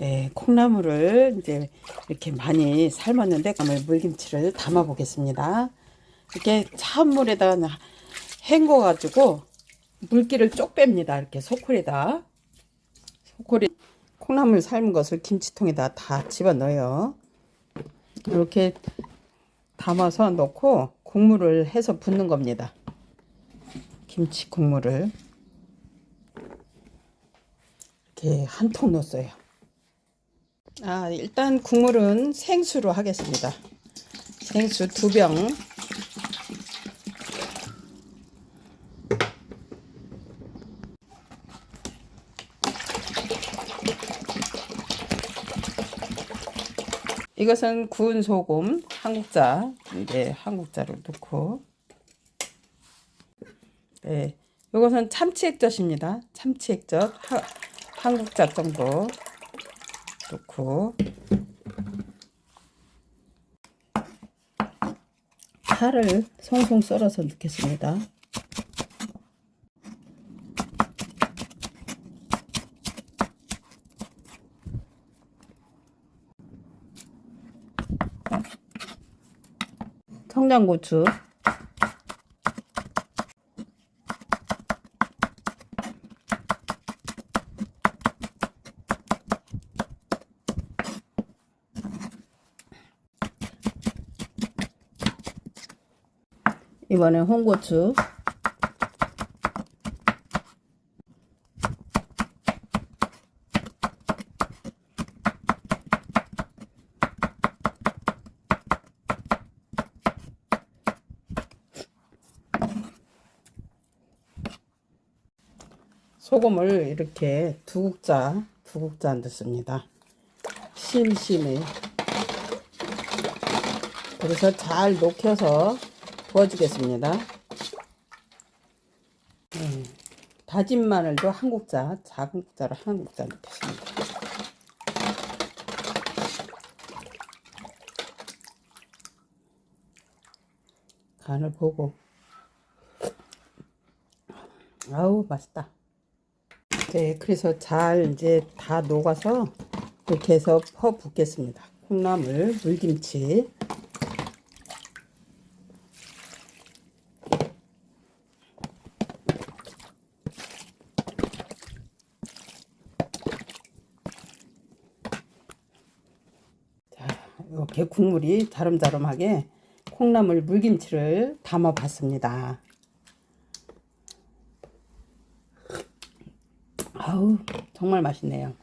네, 콩나물을 이제 이렇게 많이 삶았는데 콩나물 물김치를 담아 보겠습니다. 이렇게 찬물에다 헹궈 가지고 물기를 쪽 뺍니다. 이렇게 소쿠리다. 소쿠리 콩나물 삶은 것을 김치통에다 다 집어 넣어요. 이렇게 담아서 넣고 국물을 해서 붓는 겁니다. 김치 국물을 이렇게 한 통 넣었어요. 아, 일단 국물은 생수로 하겠습니다. 생수 두 병. 이것은 구운 소금 한국자 이제 한국자로 넣고 네 이것은 참치 액젓입니다 참치 액젓 하, 한국자 정도 넣고. 파를 송송 썰어서 넣겠습니다. 청양고추 이번엔 홍고추 소금을 이렇게 두 국자 두 국자 넣습니다. 심심해. 그래서 잘 녹여서 부어주겠습니다. 음, 다진 마늘도 한 국자, 작은 국자로 한 국자 넣겠습니다. 간을 보고 아우 맛있다. 네, 그래서 잘 이제 다 녹아서 이렇게 해서 퍼 붓겠습니다. 콩나물, 물김치. 자, 이렇게 국물이 자름자름하게 콩나물 물김치를 담아 봤습니다. 아우 정말 맛있네요.